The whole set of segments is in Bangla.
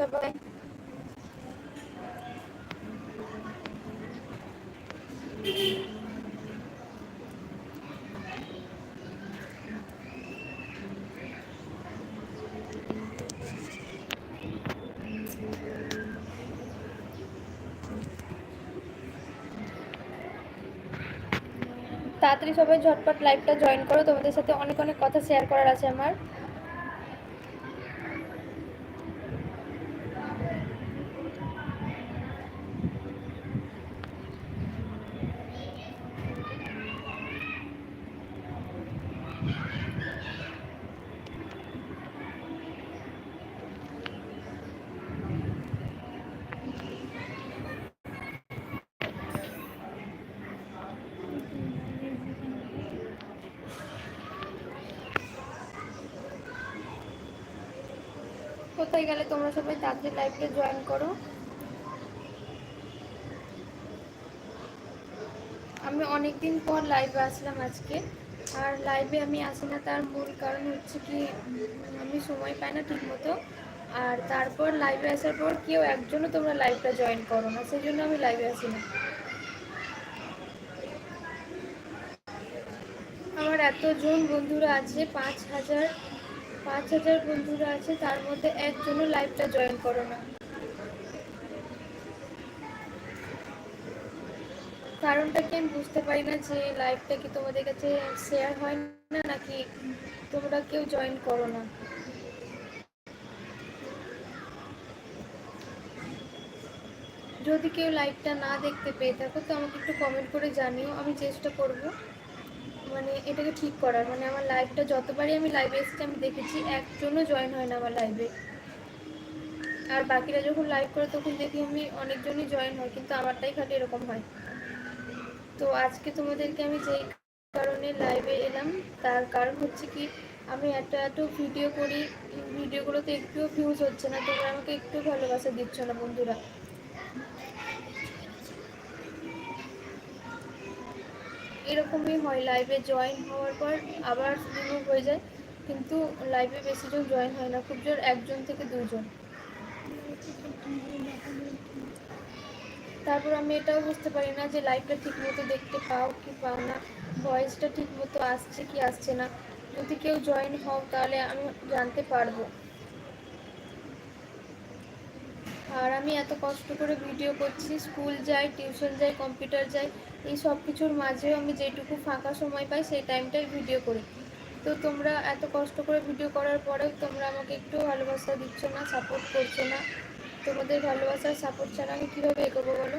সবাই তাড়াতাড়ি সবাই ঝটপট লাইভটা জয়েন করো। তোমাদের সাথে অনেক অনেক কথা শেয়ার করার আছে আমার। কোথায় গেলে তোমরা সবাই তাড়াতাড়ি লাইভটা জয়েন করো। আমি অনেকদিন পর লাইভে আসলাম আজকে। আর লাইভে আমি আসি না তার মূল কারণ হচ্ছে কি, আমি সময় পাই না ঠিক মতো আর তারপর লাইভে আসার পর কেউ একজনও তোমরা লাইভটা জয়েন করো না সেই জন্য আমি লাইভে আসি না। আমার এতজন বন্ধুরা আছে, পাঁচ হাজার পাঁচ হাজার বন্ধুরা আছে, তার মধ্যে একজনও লাইভটা জয়েন করো না কারণটা কি আমি বুঝতে পারি না যে লাইভটা কি তোমাদের কাছে শেয়ার হয় না, নাকি তোমরা কেউ জয়েন করো না যদি কেউ লাইভটা না দেখতে পেয়ে থাকো, তো আমাকে একটু কমেন্ট করে জানিও, আমি চেষ্টা করব। মানে এটাকে ঠিক করার। মানে আমার লাইভটা যতবারই আমি লাইভে এসেছি, আমি দেখেছি একজনও জয়েন হয় না আমার লাইভে আর বাকিরা যখন লাইভ করে, তখন দেখি আমি অনেকজনই জয়েন হয়, কিন্তু আমারটাই খালি এরকম হয়। তো আজকে তোমাদেরকে আমি যেই কারণে লাইভে এলাম, তার কারণ হচ্ছে কি, আমি একটা এত ভিডিও করি ভিডিওগুলোতে একটুও ভিউজ হচ্ছে না, তোমরা আমাকে একটু ভালোবাসা দিচ্ছ না, বন্ধুরা। এরকমই হয় লাইভে জয়েন হওয়ার পর আবার রিমুভ হয়ে যায়, কিন্তু লাইভে বেশি জন জয়েন হয় না, খুব জোর একজন থেকে দুজন। তারপর আমি এটাও বুঝতে পারি না যে লাইভটা ঠিকমতো দেখতে পাও কি পাও না ভয়েসটা ঠিকমতো আসছে কি আসছে না। যদি কেউ জয়েন হও তাহলে আমি জানতে পারব। আর আমি এত কষ্ট করে ভিডিও করছি, স্কুল যাই, টিউশন যাই, কম্পিউটার যাই, এই সব কিছুর মাঝেও আমি যেটুকু ফাঁকা সময় পাই সেই টাইমটাই ভিডিও করি। তো তোমরা এত কষ্ট করে ভিডিও করার পরেও তোমরা আমাকে একটু ভালোবাসা দিচ্ছ না সাপোর্ট করছ না? তোমাদের ভালোবাসার সাপোর্ট ছাড়া আমি কীভাবে এগোবো বলো?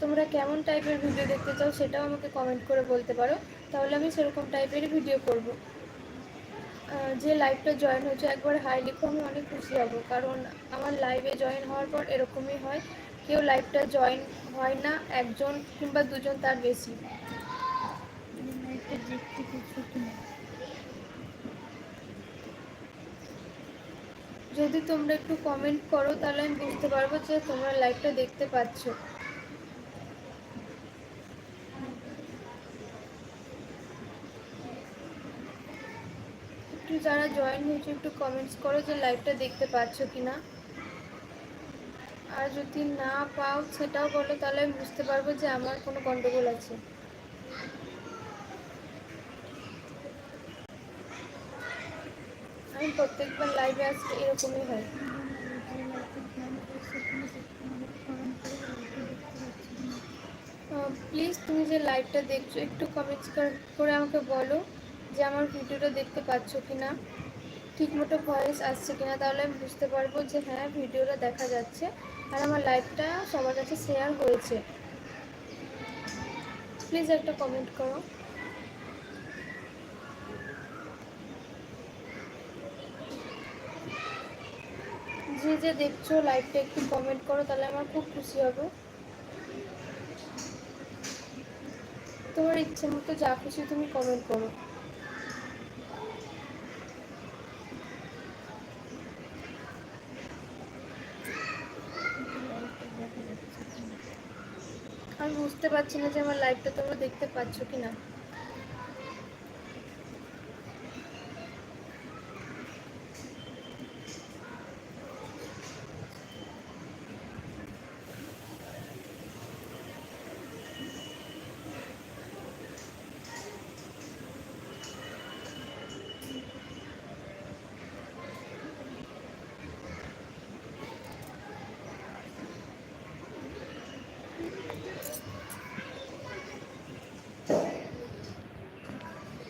তোমরা কেমন টাইপের ভিডিও দেখতে চাও সেটাও আমাকে কমেন্ট করে বলতে পারো। তাহলে আমি সেরকম টাইপেরই ভিডিও করব। যে লাইভটা জয়েন হয়েছে, একবার হাই লিখো আমি অনেক খুশি হব। কারণ আমার লাইভে জয়েন হওয়ার পর এরকমই হয়, কেউ লাইভটা জয়েন হয় না, একজন কিংবা দুজন তার বেশি। যদি তোমরা একটু কমেন্ট করো, তাহলে আমি বুঝতে পারব যে তোমরা লাইভটা দেখতে পাচ্ছ। যারা জয়েন হয়েছে, একটু কমেন্টস করো যে লাইভটা দেখতে পাচ্ছ কি না আর যদি না পাও, সেটাও বলো, তাহলে আমি বুঝতে পারব যে আমার কোনো গন্ডগোল আছে। আমি প্রত্যেকবার লাইভে আসলে এরকমই হয়। প্লিজ তুমি যে লাইভটা দেখছ, একটু কমেন্টস করে আমাকে বলো। যে আমার ভিডিওটা দেখতে পাচ্ছ কি না ঠিকমতো ভয়েস আসছে কিনা তাহলে আমি বুঝতে পারব যে হ্যাঁ ভিডিওটা দেখা যাচ্ছে আর আমার লাইভটা সবার কাছে শেয়ার হয়েছে। প্লিজ একটা কমেন্ট করো। যে যে দেখছ লাইভটা একটু কমেন্ট করো, তাহলে আমার খুব খুশি হবে। তোমার ইচ্ছে মতো যা খুশি তুমি কমেন্ট করো। বুঝতে পারছি না যে আমার লাইভটা তোমরা দেখতে পাচ্ছ কি না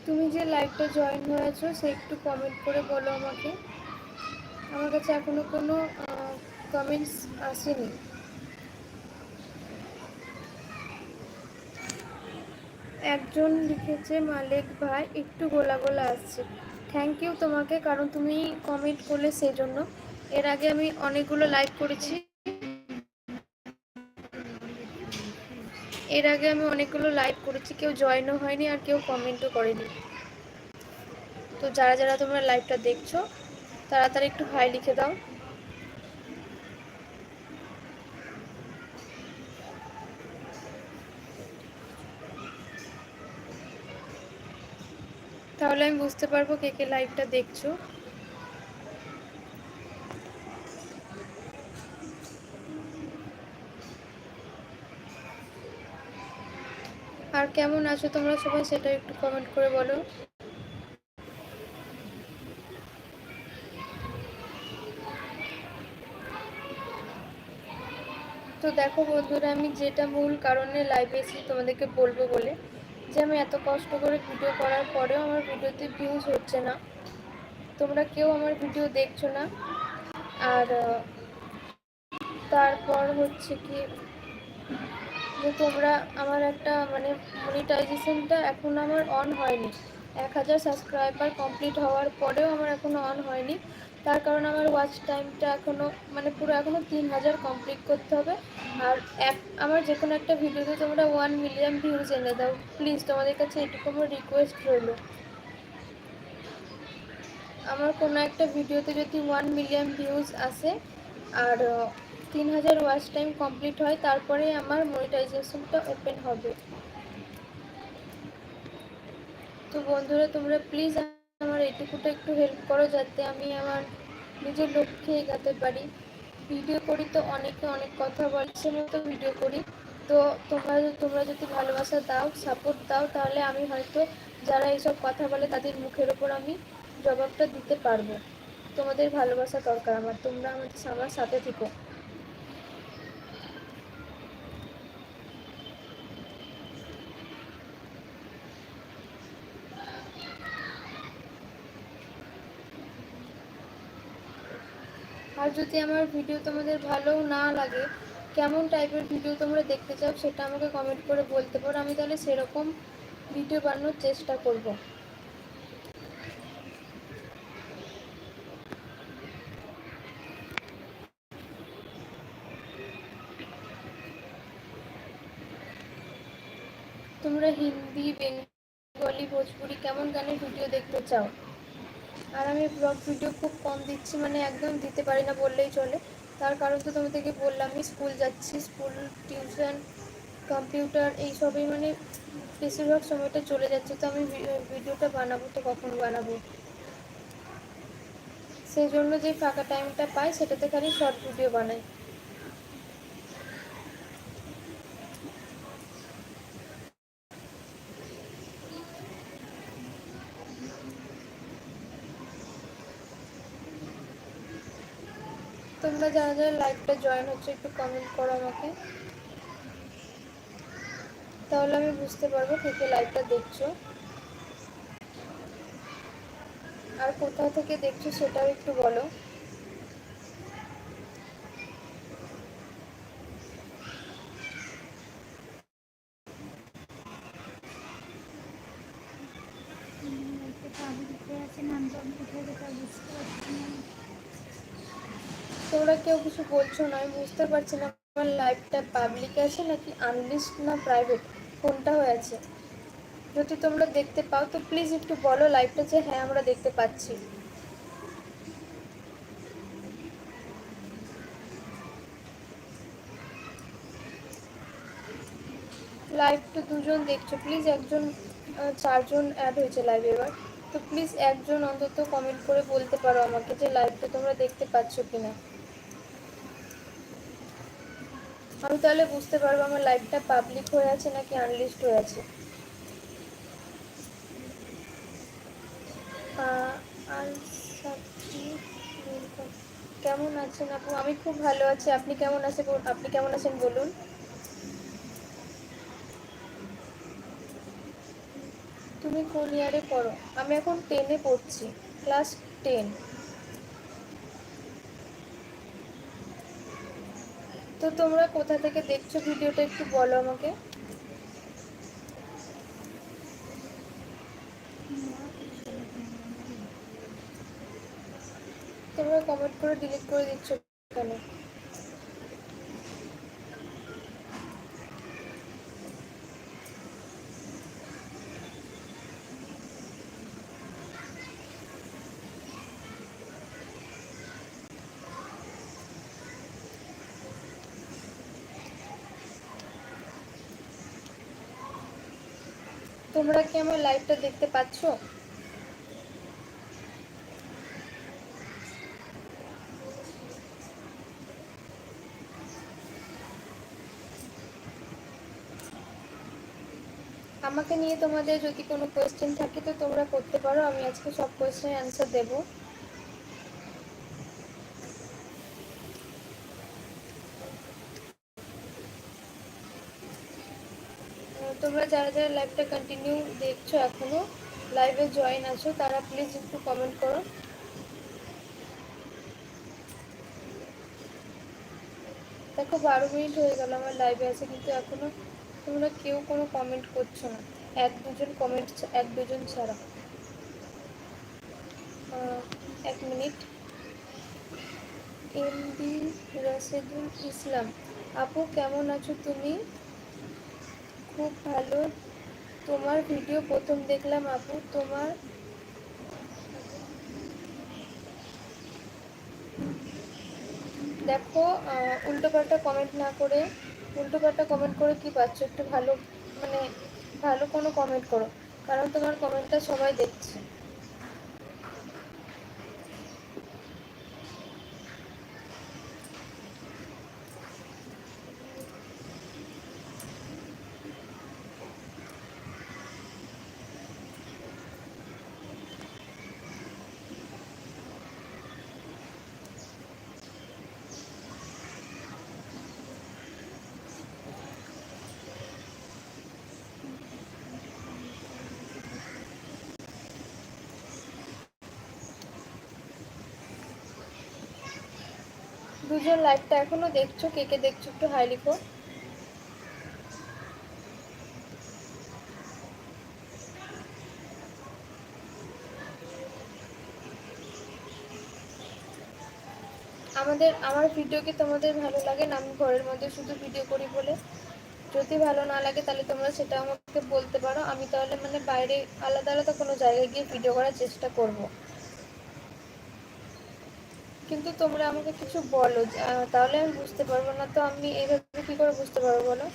তুমি যে লাইভটা জয়েন হয়েছো, সে একটু কমেন্ট করে বলো আমাকে। আমার কাছে এখনও কোনো কমেন্টস আসেনি। একজন লিখেছে, মালিক ভাই, একটু গোলা গোলা আসছে। থ্যাংক ইউ তোমাকে, কারণ তুমি কমেন্ট করলে সেই জন্য এর আগে আমি অনেকগুলো লাইভ করেছি। এর আগে আমি অনেকগুলো লাইভ করেছি, কেউ জয়েনও হয়নি আর কেউ কমেন্টও করেনি। তো যারা যারা তোমরা লাইভটা দেখছ তাড়াতাড়ি একটু হাই লিখে দাও। তাহলে আমি বুঝতে পারব কে কে লাইভটা দেখছ। আর কেমন আছো তোমরা সবাই সেটা একটু কমেন্ট করে বলো। তো দেখো বন্ধুরা, আমি যেটা মূল কারণে লাইভে এসেছি তোমাদেরকে বলব বলে, যে আমি এত কষ্ট করে ভিডিও করার পরেও আমার ভিডিওতে ভিউজ হচ্ছে না। তোমরা কেউ আমার ভিডিও দেখছ না। আর তারপর হচ্ছে কি, যে তোমরা আমার একটা মানে মনিটাইজেশনটা এখন আমার অন হয়নি। এক হাজার সাবস্ক্রাইবার কমপ্লিট হওয়ার পরেও আমার এখনও অন হয়নি। তার কারণ আমার ওয়াচ টাইমটা এখনও মানে পুরো এখনও তিন হাজার কমপ্লিট করতে হবে। আর এক, আমার যে কোনো একটা ভিডিওতে তোমরা ওয়ান মিলিয়ন ভিউজ এনে দাও। প্লিজ তোমাদের কাছে এটুকু আমার রিকোয়েস্ট রইল। আমার কোনো একটা ভিডিওতে যদি ওয়ান মিলিয়ন ভিউজ আসে, আর তিন হাজার ওয়াচ টাইম কমপ্লিট হয়, তারপরে আমার মনিটাইজেশনটা ওপেন হবে। তো বন্ধুরা, তোমরা প্লিজ আমার এটুকুটা একটু হেল্প করো যাতে আমি আমার নিজের লক্ষ্যে এগাতে পারি। ভিডিও করি তো অনেকে অনেক কথা বলছে মতো ভিডিও করি। তো তোমরা তোমরা যদি ভালোবাসা দাও সাপোর্ট দাও, তাহলে আমি হয়তো যারা এইসব কথা বলে তাদের মুখের ওপর আমি জবাবটা দিতে পারব। তোমাদের ভালোবাসা দরকার আমার। তোমরা আমাদের আমার সাথে থেকো। যদি আমার ভিডিও তোমাদের ভালো না লাগে, কেমন টাইপের ভিডিও তোমরা দেখতে চাও সেটা আমাকে কমেন্ট করে বলতে পারো, আমি তাহলে সেরকম ভিডিও বানানোর চেষ্টা করব। তোমরা হিন্দি, বেঙ্গলি, ভোজপুরি কেমন গানের ভিডিও দেখতে চাও? আর আমি ব্লগ ভিডিও খুব কম দিচ্ছি মানে একদম দিতে পারি না বললেই চলে। তার কারণ তো তোমাদেরকে বললামই, স্কুল যাচ্ছি, স্কুল টিউশন কম্পিউটার এইসবই মানে বেশিরভাগ সময়টা চলে যাচ্ছে। তো আমি ভিডিওটা বানাবো তো কখন বানাবো? সেই জন্য যে ফাঁকা টাইমটা পাই, সেটাতে খালি শর্ট ভিডিও বানাই তোমরা যারা যারা লাইভটা জয়েন হচ্ছে, একটু কমেন্ট করো আমাকে। তাহলে আমি বুঝতে পারব কে কে লাইভটা দেখছ। আর কোথাও থেকে দেখছ সেটাও একটু বলো। কেউ কিছু বলছো না, আমি বুঝতে পারছি না আমার লাইভটা পাবলিক আছে নাকি আনলিস্ট না প্রাইভেট কোনটা হয়ে আছে যদি তোমরা দেখতে পাও, তো প্লিজ একটু বলো লাইভটা যে হ্যাঁ আমরা দেখতে পাচ্ছি। লাইভ তো দুজন দেখছ প্লিজ একজন চারজন অ্যাড হয়েছে লাইভ এবার। তো প্লিজ একজন অন্তত কমেন্ট করে বলতে পারো আমাকে যে লাইভটা তোমরা দেখতে পাচ্ছ কিনা। আমি তাহলে বুঝতে পারব আমার লাইভটা পাবলিক হয়ে আছে নাকি আনলিস্ট হয়ে আছে? কেমন আছেন আপু? আমি খুব ভালো আছি। আপনি কেমন আছেন আপনি কেমন আছেন বলুন? তুমি কোন ইয়ারে পড়ো? আমি এখন টেনে পড়ছি ক্লাস টেন তো তোমরা কোথা থেকে দেখছ ভিডিওটা একটু বলো আমাকে? তোমরা কমেন্ট করে ডিলিট করে দিচ্ছ কেন তোমরা কি আমার লাইভটা দেখতে পাচ্ছ? আমাকে নিয়ে তোমাদের যদি কোনো কোয়েশ্চেন থাকে তো তোমরা করতে পারো। আমি আজকে সব কোয়েশ্চেনের অ্যান্সার দেবো তোমরা যারা যারা লাইভটা কন্টিনিউ দেখছ এখনও লাইভে জয়েন আছো, তারা প্লিজ একটু কমেন্ট করো। দেখো, বারো মিনিট হয়ে গেল, আমার লাইভে আছে, কিন্তু এখনও তোমরা কেউ কোনো কমেন্ট করছ না। এক দুজন কমেন্ট এক দুজন ছাড়া। এক মিনিট। এমডি রাশেদুল ইসলাম, আপু কেমন আছো তুমি? খুব ভালো। তোমার ভিডিও প্রথম দেখলাম আপু। তোমার? দেখো উল্টোপাল্টা কমেন্ট না করে, উল্টোপাল্টা কমেন্ট করে কি পাচ্ছ? একটু ভালো মানে ভালো কোনো কমেন্ট করো। কারণ তোমার কমেন্টটা সবাই দেখছে। দুজন লাইভটা এখনও দেখছ? কে কে দেখছ একটু হাই লিখো আমাদের, আমার ভিডিও কি তোমাদের ভালো লাগে না? আমি ঘরের মধ্যে শুধু ভিডিও করি বলে। যদি ভালো না লাগে, তাহলে তোমরা সেটা আমাকে বলতে পারো। আমি তাহলে মানে বাইরে আলাদা আলাদা কোনো জায়গায় গিয়ে ভিডিও করার চেষ্টা করব। কিন্তু তোমরা আমাকে কিছু বলো তাহলে আমি বুঝতে পারব না, তো আমি এভাবে কী করে বুঝতে পারব বলো?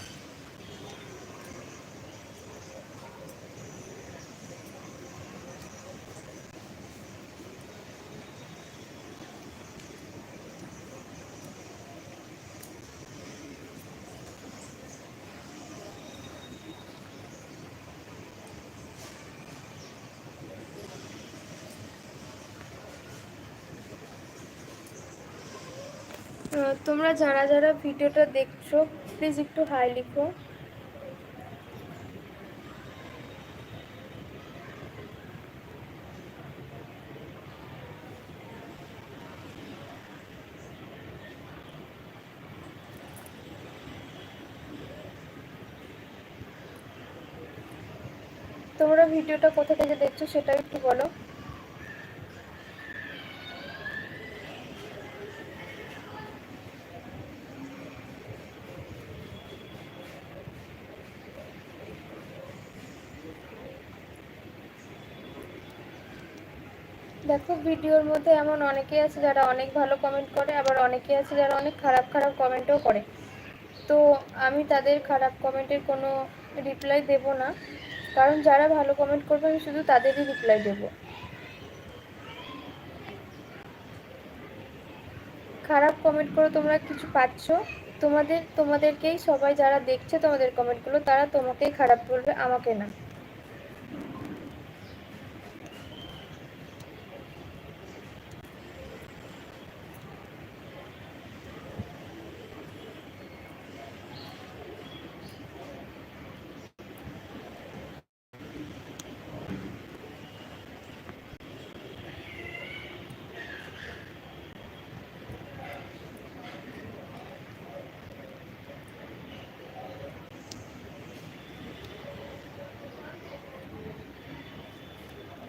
তোমরা যারা যারা ভিডিওটা দেখছ প্লিজ একটু হাই লিখো। তোমরা ভিডিওটা কোথা থেকে দেখছ সেটা একটু বলো। দেখো, ভিডিওর মধ্যে এমন অনেকেই আছে যারা অনেক ভালো কমেন্ট করে, আবার অনেকেই আছে যারা অনেক খারাপ খারাপ কমেন্টও করে। তো আমি তাদের খারাপ কমেন্টের কোনো রিপ্লাই দেব না। কারণ যারা ভালো কমেন্ট করবে, আমি শুধু তাদেরই রিপ্লাই দেব। খারাপ কমেন্ট করে তোমরা কিছু পাচ্ছ? তোমাদের, তোমাদেরকেই সবাই যারা দেখছে তোমাদের কমেন্টগুলো তারা তোমাকেই খারাপ বলবে, আমাকে না।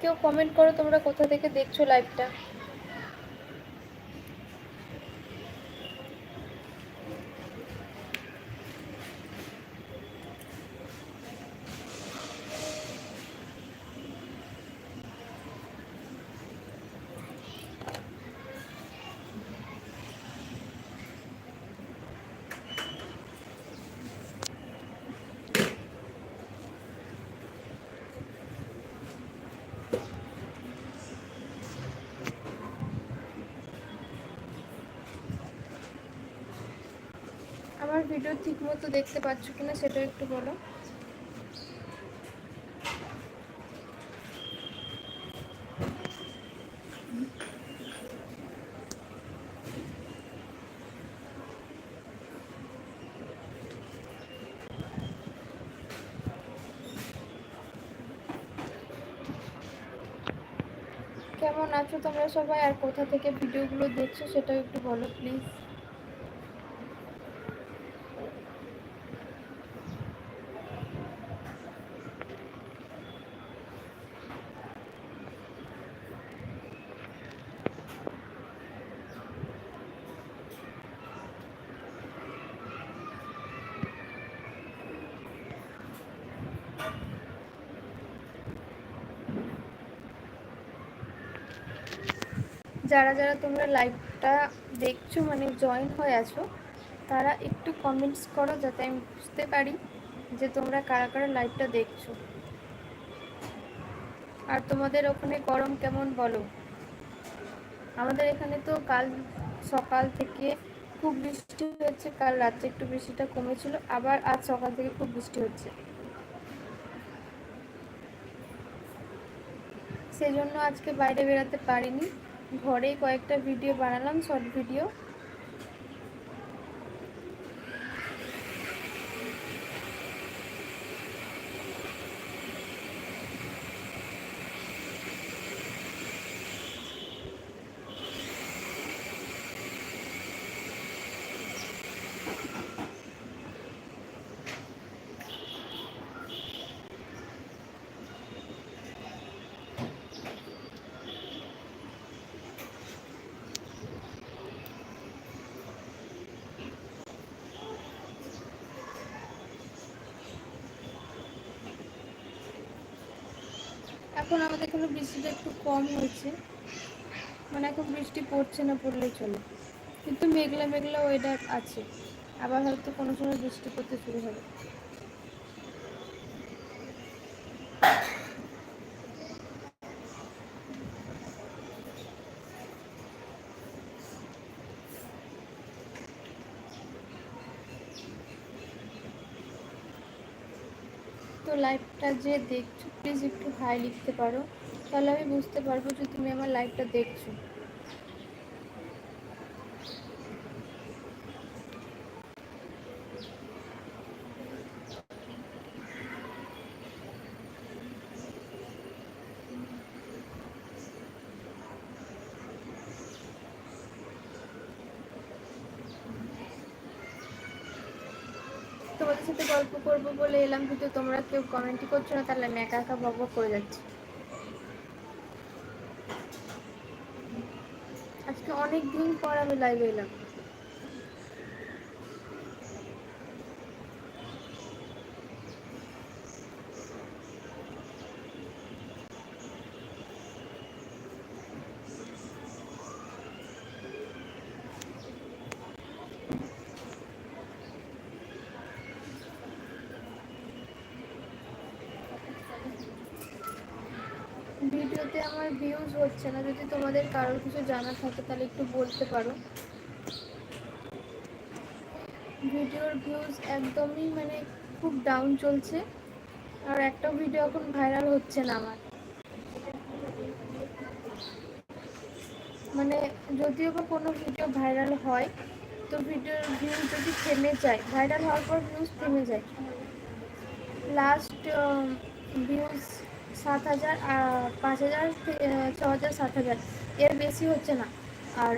কেউ কমেন্ট করো তোমরা কোথা থেকে দেখছ লাইভটা আমার ভিডিও ঠিক মতো দেখতে পাচ্ছ কিনা সেটাও একটু বলো। কেমন আছো তোমরা সবাই? আর কোথা থেকে ভিডিওগুলো দেখছ সেটাও একটু বলো প্লিজ যারা যারা তোমরা লাইভটা দেখছ মানে জয়েন হয়ে আছো, তারা একটু কমেন্টস করো যাতে আমি বুঝতে পারি যে তোমরা কারা কারা লাইভটা দেখছ। আর তোমাদের ওখানে গরম কেমন বলো? আমাদের এখানে তো কাল সকাল থেকে খুব বৃষ্টি হচ্ছে, কাল রাত্রে একটু বৃষ্টিটা কমেছিল, আবার আজ সকাল থেকে খুব বৃষ্টি হচ্ছে। সেজন্য আজকে বাইরে বেরোতে পারিনি। ঘরেই কয়েকটা ভিডিও বানালাম শর্ট ভিডিও এখন আমাদের এখানে বৃষ্টিটা একটু কম হয়েছে। মানে এখন বৃষ্টি পড়ছে না, পড়লেই চলে। কিন্তু মেঘলা মেঘলা ওয়েদার আছে। আবার হয়তো কোনো সময় বৃষ্টি পড়তে শুরু হবে। তো লাইভটা যে দেখছ প্লিজ একটু হাই লিখতে পারো। তাহলে আমি বুঝতে পারব যে তুমি আমার লাইভটা দেখছ। তোমাদের সাথে গল্প করব বলে এলাম, কিন্তু তোমরা কেউ কমেন্টই করছ না, তাহলে আমি একা একা বক করে যাচ্ছি। আজকে অনেক দিন পর আমি লাইভে এলাম ভিডিওতে আমার ভিউজ হচ্ছে না, যদি তোমাদের কারোর কিছু জানা থাকে তাহলে একটু বলতে পারো। ভিডিওর ভিউজ একদমই মানে খুব ডাউন চলছে, আর একটা ভিডিও এখন ভাইরাল হচ্ছে না আমার। মানে যদিও বা কোনো ভিডিও ভাইরাল হয়, তো ভিডিওর ভিউজ যদি থেমে যায় ভাইরাল হওয়ার পর ভিউজ থেমে যায়। লাস্ট ভিউজ সাত হাজার পাঁচ হাজার ছ হাজার, সাত হাজার। এর বেশি হচ্ছে না। আর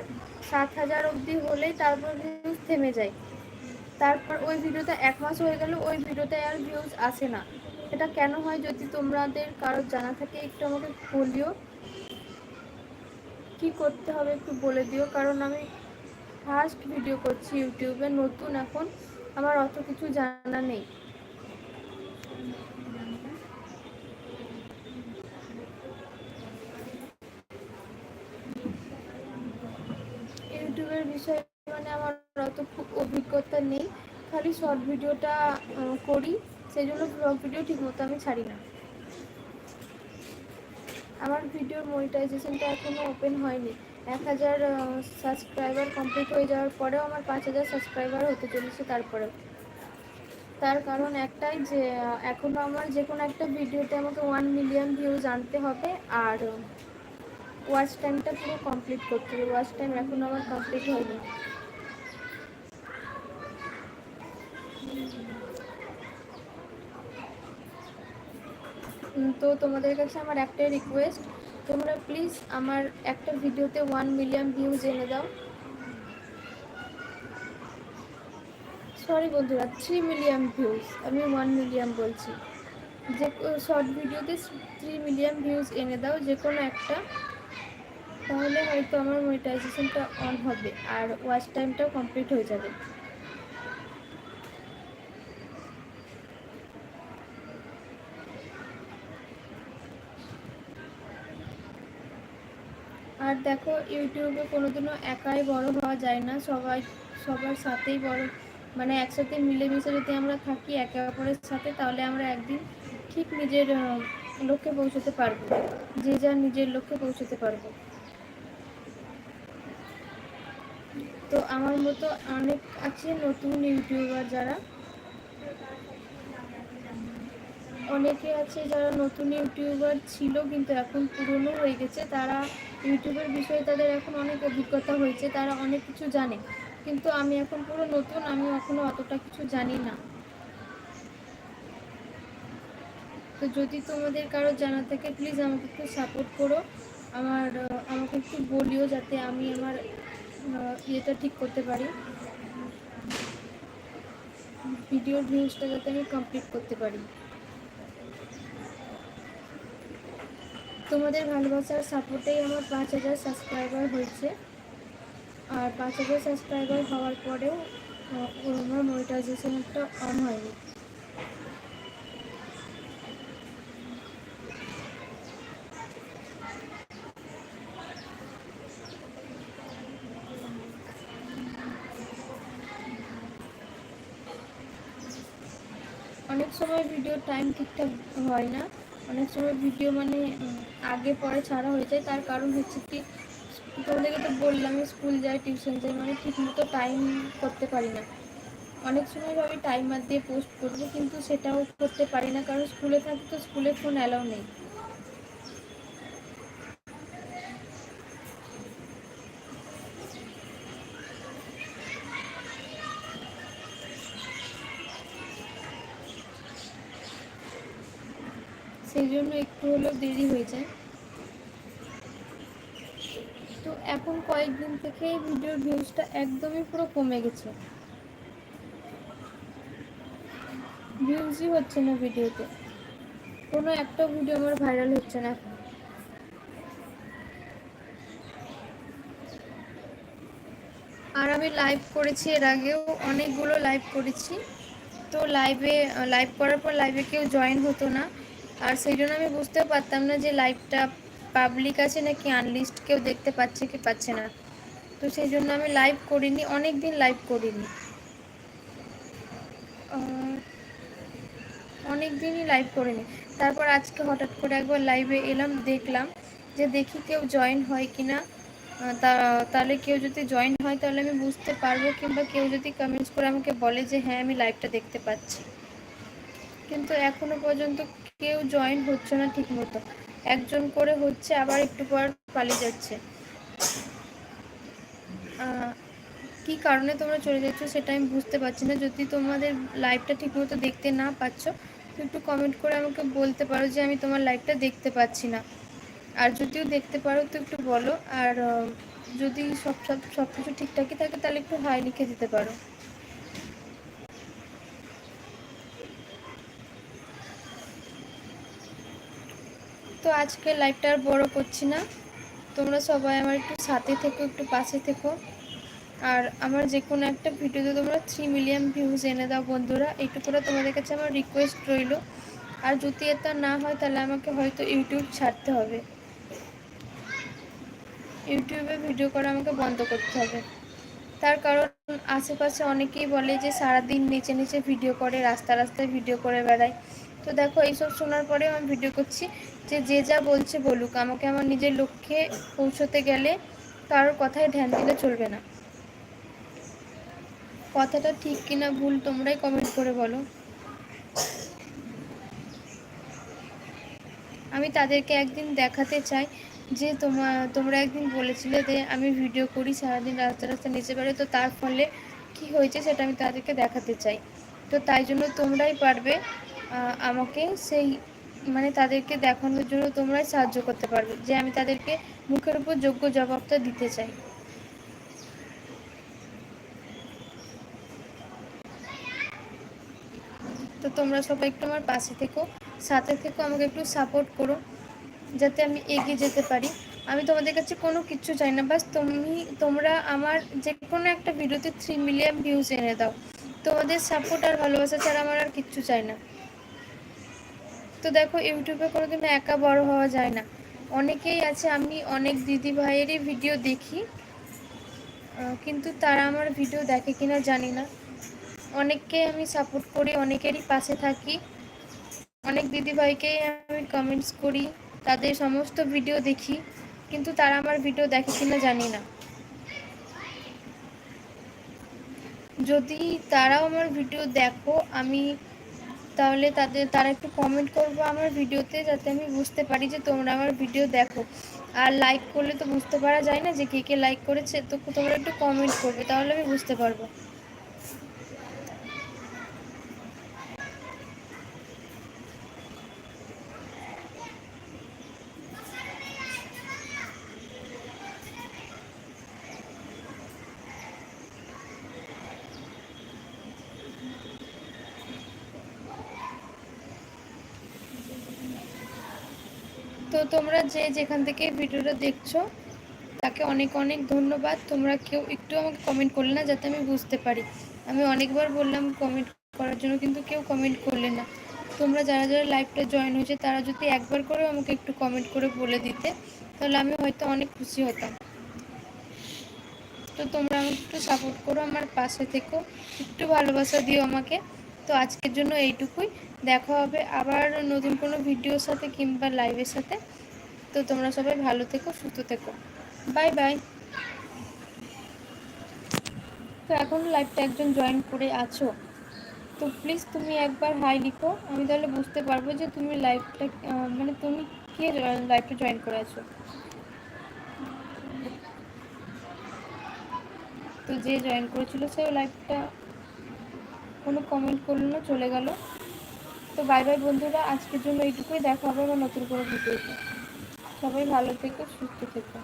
সাত হাজার অবধি হলেই তারপর ভিউজ থেমে যায়। তারপর ওই ভিডিওটা এক মাস হয়ে গেল, ওই ভিডিওতে আর ভিউজ আসে না। এটা কেন হয় যদি তোমাদের কারোর জানা থাকে, একটু আমাকে বলিও। কি করতে হবে একটু বলে দিও, কারণ আমি ফার্স্ট ভিডিও করছি ইউটিউবে, নতুন এখন। আমার অত কিছু জানা নেই ইউটিউবের বিষয়ে মানে আমার অত অভিজ্ঞতা নেই। খালি শর্ট ভিডিওটা করি। সেই জন্য ব্লগ ভিডিও ঠিকমতো আমি ছাড়ি না। আমার ভিডিওর মনিটাইজেশনটা এখনও ওপেন হয়নি। এক হাজার সাবস্ক্রাইবার কমপ্লিট হয়ে যাওয়ার পরেও আমার পাঁচ হাজার সাবস্ক্রাইবার হতে চলেছে তারপরেও। তার কারণ একটাই যে এখনও আমার যে কোনো একটা ভিডিওতে আমাকে ওয়ান মিলিয়ন ভিউজ আনতে হবে। আর ওয়াচ টাইমটা পুরো কমপ্লিট করতে হবে। ওয়াচ টাইম এখন আমার কমপ্লিট হয়নি। তো তোমাদের কাছে আমার একটাই রিকোয়েস্ট তোমরা প্লিজ আমার একটা ভিডিওতে ওয়ান মিলিয়ন ভিউজ এনে দাও। সরি বন্ধুরা থ্রি মিলিয়ন ভিউজ আমি ওয়ান মিলিয়ন বলছি। যে শর্ট ভিডিওতে থ্রি মিলিয়ন ভিউজ এনে দাও, যে কোনো একটা। তাহলে হয়তো আমার মনিটাইজেশনটা অন হবে আর ওয়াচ টাইমটাও কমপ্লিট হয়ে যাবে। আর দেখো, ইউটিউবে কোনোদিনও একাই বড় হওয়া যায় না। সবাই, সবার সাথেই বড় মানে একসাথে মিলেমিশে যদি আমরা থাকি একে অপরের সাথে, তাহলে আমরা একদিন ঠিক নিজের লক্ষ্যে পৌঁছতে পারব। যে যার নিজের লক্ষ্যে পৌঁছতে পারব। তো আমার মতো অনেক আছে নতুন ইউটিউবার যারা। অনেকে আছে যারা নতুন ইউটিউবার ছিল কিন্তু এখন পুরনো হয়ে গেছে। তারা ইউটিউবের বিষয়ে তাদের এখন অনেক অভিজ্ঞতা হয়েছে, তারা অনেক কিছু জানে। কিন্তু আমি এখন পুরো নতুন, আমি এখনও অতটা কিছু জানি না। তো যদি তোমাদের কারও জানা থাকে প্লিজ আমাকে একটু সাপোর্ট করো। আমার, আমাকে একটু বলিও যাতে আমি আমার ইয়েটা ঠিক করতে পারি। ভিডিওর ভিউজটা যাতে আমি কমপ্লিট করতে পারি। তোমাদের ভালোবাসার সাপোর্টেই আমার পাঁচ হাজার সাবস্ক্রাইবার হয়েছে। আর পাঁচ হাজার সাবস্ক্রাইবার হওয়ার পরেও আমার মনিটাইজেশনটা অন হয়নি অনেক সময় ভিডিও টাইম ঠিকঠাক হয় না। অনেক সময় ভিডিও মানে আগে পরে ছাড়া হয়ে যায়। তার কারণ হচ্ছে কি, তোমাদেরকে তো বললাম স্কুল যাই টিউশন যাই মানে ঠিক মতো টাইম করতে পারি না। অনেক সময় ভাবি টাইমার দিয়ে পোস্ট করব, কিন্তু সেটাও করতে পারি না। কারণ স্কুলে থাকি তো স্কুলে ফোন অ্যালাউ নেই সেই জন্য একটু হলেও দেরি হয়ে যায়। তো এখন কয়েকদিন থেকে ভিডিওর ভিউজটা একদমই পুরো কমে গেছে। ভিউজই হচ্ছে না ভিডিওতে। কোনো একটা ভিডিও আমার ভাইরাল হচ্ছে না। এখন আর আমি লাইভ করেছি, এর আগেও অনেকগুলো লাইভ করেছি। তো লাইভে লাইভ করার পর লাইভে কেউ জয়েন হতো না। আর সেই জন্য আমি বুঝতেও পারতাম না যে লাইভটা পাবলিক আছে নাকি আনলিস্ট কেউ দেখতে পাচ্ছে কি পাচ্ছে না। তো সেই জন্য আমি লাইভ করিনি অনেক দিন লাইভ করিনি। অনেক দিনই লাইভ করিনি। তারপর আজকে হঠাৎ করে একবার লাইভে এলাম, দেখলাম যে দেখি কেউ জয়েন হয় কি না। তাহলে কেউ যদি জয়েন হয়, তাহলে আমি বুঝতে পারব কিংবা কেউ যদি কমেন্টস করে আমাকে বলে যে হ্যাঁ আমি লাইভটা দেখতে পাচ্ছি। কিন্তু এখনও পর্যন্ত কেউ জয়েন হচ্ছে না ঠিক মতো একজন করে হচ্ছে, আবার একটু পর পালিয়ে যাচ্ছে। কি কারণে তোমরা চলে যাচ্ছ সেটা আমি বুঝতে পারছি না। যদি তোমাদের লাইভটা ঠিকমতো দেখতে না পাচ্ছ একটু কমেন্ট করে আমাকে বলতে পারো যে আমি তোমার লাইভটা দেখতে পাচ্ছি না। আর যদিও দেখতে পারো, তো একটু বলো। আর যদি সব সব সব কিছু ঠিকঠাকই থাকে, তাহলে একটু হাই লিখে দিতে পারো। তো আজকে লাইভটা আর বড় করছি না। তোমরা সবাই আমার একটু সাথে থেকো, একটু পাশে থেকো। আর আমার যে কোনো একটা ভিডিওতে তোমরা থ্রি মিলিয়ন ভিউজ এনে দাও বন্ধুরা। এইটুকুরা তোমাদের কাছে আমার রিকোয়েস্ট রইল। আর যদি এটা না হয়, তাহলে আমাকে হয়তো ইউটিউব ছাড়তে হবে। ইউটিউবে ভিডিও করা আমাকে বন্ধ করতে হবে। তার কারণ আশেপাশে অনেকেই বলে যে সারাদিন নিচে নিচে ভিডিও করে রাস্তা রাস্তায় ভিডিও করে বেড়ায়। তো দেখো, এইসব শোনার পরে আমি ভিডিও করছি যে যে যা বলছে বলুক, আমাকে আমার নিজের লক্ষ্যে পৌঁছতে গেলে কারোর কথায় ধ্যান দিলে চলবে না। কথাটা ঠিক কিনা ভুল তোমরাই কমেন্ট করে বলো। আমি তাদেরকে একদিন দেখাতে চাই যে তোমার তোমরা একদিন বলেছিলে যে আমি ভিডিও করি, সারাদিন রাস্তা রাস্তা নিচে বেড়ে তো তার ফলে কি হয়েছে সেটা আমি তাদেরকে দেখাতে চাই। তো তাই জন্য তোমরাই পারবে আমাকে সেই মানে তাদেরকে দেখানোর জন্য তোমরাই সাহায্য করতে পারবে, যে আমি তাদেরকে মুখের উপর যোগ্য জবাবটা দিতে চাই। তো তোমরা সবাই একটু আমার পাশে থেকো, সাথে থেকো, আমাকে একটু সাপোর্ট করো, যাতে আমি এগিয়ে যেতে পারি। আমি তোমাদের কাছে কোনো কিছু চাই না, বাস তুমি, তোমরা আমার যে কোনো একটা ভিডিওতে থ্রি মিলিয়ন ভিউজ এনে দাও। তোমাদের সাপোর্ট আর ভালোবাসা ছাড়া আমার আর কিচ্ছু চাই না। তো দেখো, ইউটিউবে কোনোদিন একা বড় হওয়া যায় না। অনেকেই আছে, আমি অনেক দিদি ভাইয়েরই ভিডিও দেখি কিন্তু তারা আমার ভিডিও দেখে কিনা জানি না। অনেককে আমি সাপোর্ট করি, অনেকেরই পাশে থাকি। অনেক দিদিভাইকেই আমি কমেন্টস করি, তাদের সমস্ত ভিডিও দেখি, কিন্তু তারা আমার ভিডিও দেখে কিনা জানি না। যদি তারাও আমার ভিডিও দেখো, আমি তাহলে তাদের, তারা একটু কমেন্ট করব আমার ভিডিওতে যাতে আমি বুঝতে পারি যে তোমরা আমার ভিডিও দেখো। আর লাইক করলে তো বুঝতে পারা যায় না যে কে কে লাইক করেছে, তো তোমরা একটু কমেন্ট করবে, তাহলে আমি বুঝতে পারব। তোমরা যে যেখান থেকে ভিডিওটা দেখছ, তাকে অনেক অনেক ধন্যবাদ। তোমরা কেউ একটু আমাকে কমেন্ট করলে না, যাতে আমি বুঝতে পারি। আমি অনেকবার বললাম কমেন্ট করার জন্য, কিন্তু কেউ কমেন্ট করলে না। তোমরা যারা যারা লাইভটা জয়েন হয়েছে, তারা যদি একবার করেও আমাকে একটু কমেন্ট করে বলে দিতে, তাহলে আমি হয়তো অনেক খুশি হতাম। তো তোমরা আমাকে একটু সাপোর্ট করো, আমার পাশে থেকো। একটু ভালোবাসা দিও আমাকে। তো আজকের জন্য এইটুকুই। দেখা হবে আবার নতুন কোনো ভিডিওর সাথে কিংবা লাইভের সাথে। তো তোমরা সবাই ভালো থেকো, সুস্থ থেকো। বাই বাই তো এখন লাইভটা একজন জয়েন করে আছো। তো প্লিজ তুমি একবার হাই লিখো। আমি তাহলে বুঝতে পারব যে তুমি লাইভটা মানে তুমি কে লাইভটা জয়েন করে আছো। তো যে জয়েন করেছিল সে লাইভটা কোনো কমেন্ট করল না চলে গেল। তো বাই বাই বন্ধুরা, আজকের জন্য এইটুকুই। দেখা হবে আমার নতুন করে ভিডিওতে সবাই ভালো থেকো, সুস্থ থেকো।